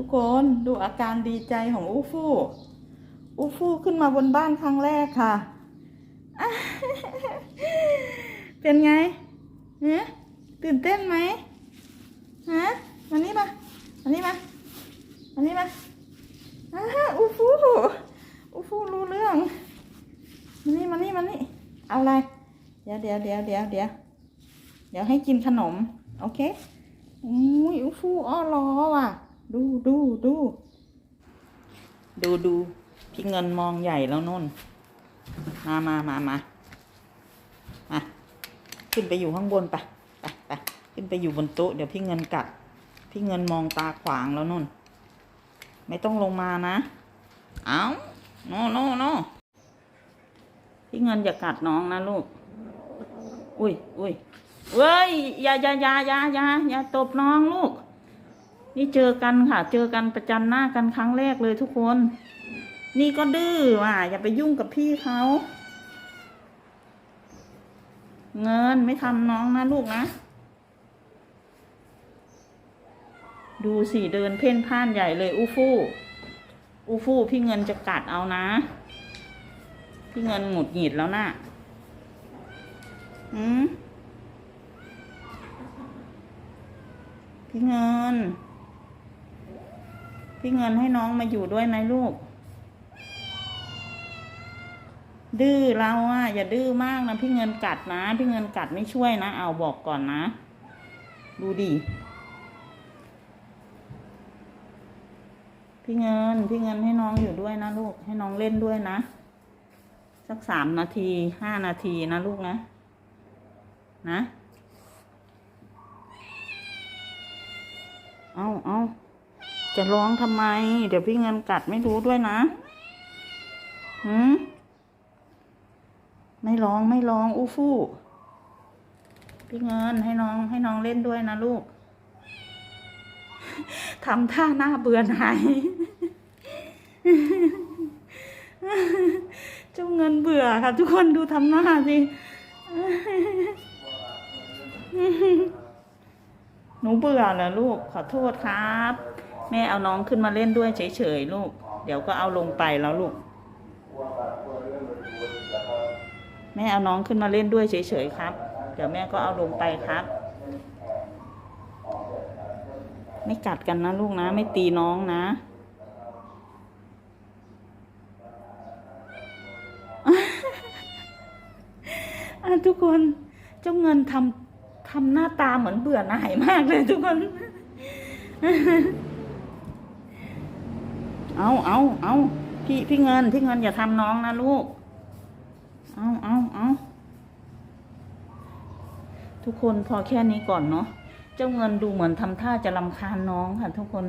ทุกคนดูอาการดีใจของอูฟู่อูฟู่ขึ้นมาบนบ้านครั้งแรกค่ะ เป็นไงฮะตื่นเต้นไหมฮะมานี่มามานี่มามานี่มาอ่าอูฟู่อูฟู่รู้เรื่องมานี่มานี่มานี่เอาอะไร เดี๋ยวเดี๋ยวเดี๋ยวเดี๋ยวเดี๋ยวเดี๋ยวให้กินขนม โอเคอุ้ยอูฟู่อ้อล้อว่ะ ดูดูดูดูดูพี่เงินมองใหญ่แล้วนุ่น มามามามามาขึ้นไปอยู่ข้างบนไปไปไปขึ้นไปอยู่บนโต๊ะเดี๋ยวพี่เงินกัด พี่เงินมองตาขวางแล้วนุ่น ไม่ต้องลงมานะ เอาโนโนโนพี่เงินอย่ากัดน้องนะลูก อุ้ยอุ้ยเว้ยอย่าอย่าอย่าอย่าอย่าอย่าตบน้องลูก นี่เจอกันค่ะ เจอกันประจันหน้ากันครั้งแรกเลยทุกคน นี่ก็ดื้อว่ะ อย่าไปยุ่งกับพี่เขาเงินไม่ทำน้องนะลูกนะ ดูสิเดินเพ่นพ่านใหญ่เลยอูฟู่อูฟู่พี่เงินจะกัดเอานะ พี่เงินหงุดหงิดแล้วนะ่ะอืมพี่เงิน พี่เงินให้น้องมาอยู่ด้วยไหมลูก ดื้อเราอะอย่าดื้อมากนะพี่เงินกัดนะ พี่เงินกัดไม่ช่วยนะ เอาบอกก่อนนะ ดูดิพี่เงินพี่เงินให้น้องอยู่ด้วยนะลูก ให้น้องเล่นด้วยนะ สักสามนาทีห้านาทีนะลูกนะ นะ เอาเอา จะร้องทำไม เดี๋ยวพี่เงินกัดไม่รู้ด้วยนะหืมไม่ร้องไม่ร้องอู้ฟู่พี่เงินให้น้องให้น้องเล่นด้วยนะลูกทำท่าหน้าเบื่อหน่ายเจ้าเงินเบื่อค่ะ ทุกคนดูทำหน้าสิหนูเบื่อเหรอลูกขอโทษครับ แม่เอาน้องขึ้นมาเล่นด้วยเฉยๆลูก เดี๋ยวก็เอาลงไปแล้วลูก แม่เอาน้องขึ้นมาเล่นด้วยเฉยๆครับ เดี๋ยวแม่ก็เอาลงไปครับ ไม่กัดกันนะลูกนะ ไม่ตีน้องนะทุกคนเจ้าเงินทำทำหน้าตาเหมือนเบื่อหน่ายมากเลยทุกคน เอาเอาเอาพี่พี่เงินพี่เงินอย่าทำน้องนะลูก เอาเอาเอาทุกคนพอแค่นี้ก่อนเนาะ เจ้าเงินดูเหมือนทำท่าจะรำคาญน้องค่ะทุกคน